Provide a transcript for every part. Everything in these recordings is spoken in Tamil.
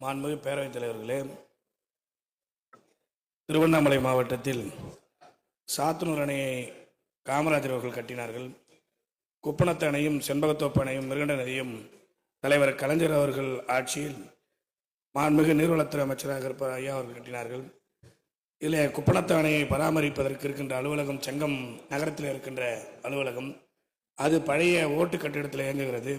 மாண்புமிகு பேரவைத் தலைவர்களே திருவண்ணாமலை மாவட்டத்தில் சாத்தனூர் அணையை காமராஜர் அவர்கள் கட்டினார்கள். குப்பனத்து அணையும் செண்பகத்தோப்பு அணையும் மிருகண்ட நதியும் தலைவர் கலைஞர் அவர்கள் ஆட்சியில் மாண்புமிகு நீர்வளத்துறை அமைச்சராக இருப்ப ஐயா அவர்கள் கட்டினார்கள். இதில் குப்பனத்து அணையை பராமரிப்பதற்கு இருக்கின்ற அலுவலகம் செங்கம் நகரத்தில் இருக்கின்ற அலுவலகம் அது பழைய ஓட்டு கட்டிடத்தில் இயங்குகிறது.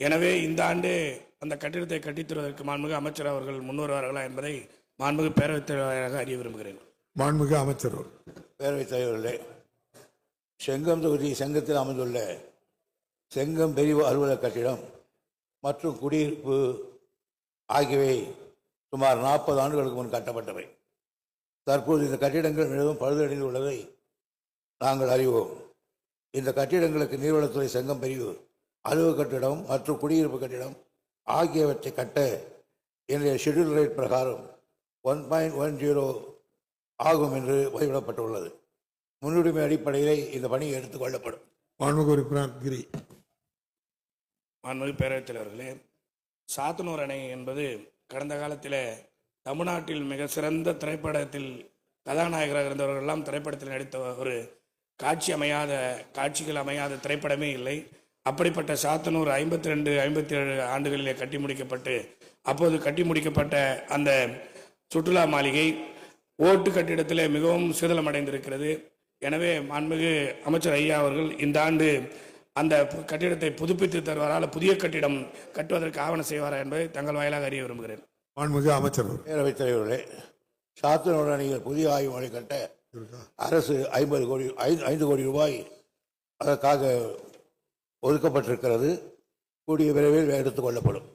எனவே இந்த ஆண்டு அந்த கட்டிடத்தை கட்டித் தருவதற்கு மாண்புமிகு அமைச்சர் அவர்கள் முன்வருவார்களா என்பதை மாண்புமிகு பேரவைத் தலைவராக அறிய விரும்புகிறேன். மாண்புமிகு அமைச்சர் அவர்கள். பேரவைத் தலைவர்களே செங்கம் தொகுதி செங்கத்தில் அமைந்துள்ள செங்கம் பிரிவு அலுவலக கட்டிடம் மற்றும் குடியிருப்பு ஆகியவை சுமார் நாற்பது ஆண்டுகளுக்கு முன் கட்டப்பட்டவை. தற்போது இந்த கட்டிடங்கள் மிகவும் பழுதடைந்து உள்ளதை நாங்கள் அறிவோம். இந்த கட்டிடங்களுக்கு நீர்வளத்துறை செங்கம் பிரிவு அலுவலக கட்டிடம் மற்றும் குடியிருப்பு கட்டிடம் ஆகியவற்றை கட்ட இன்றைய ஷெட்யூல் ரேட் பிரகாரம் ஒன் பாயிண்ட் ஒன் ஜீரோ ஆகும் என்று பதிவிடப்பட்டுள்ளது முன்னுரிமை அடிப்படையிலே இந்த பணி எடுத்துக்கொள்ளப்படும் மாண்புமிகு உறுப்பினர் கிரி. மாண்புமிகு பேரவைத் தலைவர்களே சாத்தனூர் அணை என்பது கடந்த காலத்தில் தமிழ்நாட்டில் மிக சிறந்த திரைப்படத்தில் கதாநாயகராக இருந்தவர்கள் எல்லாம் திரைப்படத்தில் நடித்த ஒரு காட்சி அமையாத காட்சிகள் அமையாத திரைப்படமே இல்லை. அப்படிப்பட்ட சாத்தனூர் ஐம்பத்தி ரெண்டு ஐம்பத்தி ஏழு ஆண்டுகளிலே கட்டி முடிக்கப்பட்டு அப்போது கட்டி முடிக்கப்பட்ட அந்த சுற்றுலா மாளிகை ஓட்டு கட்டிடத்திலே மிகவும் சிதிலமடைந்திருக்கிறது. எனவே மாண்புமிகு அமைச்சர் ஐயா அவர்கள் இந்த ஆண்டு அந்த பு- கட்டிடத்தை புதுப்பித்து தருவாரால் புதிய கட்டிடம் கட்டுவதற்கு ஆவணம் செய்வாரா என்பதை தங்கள் வாயிலாக அறிய விரும்புகிறேன். மாண்புமிகு அமைச்சர். பேரவைத் தலைவர்களே சாத்தனூர் அணையில் புதிய ஆய்வு மலை கட்ட அரசு ஐம்பது கோடி ஐந்து கோடி ரூபாய் அதற்காக ஒதுக்கப்பட்டிருக்கிறது கூடிய விரைவில் எடுத்துக்கொள்ளப்படும்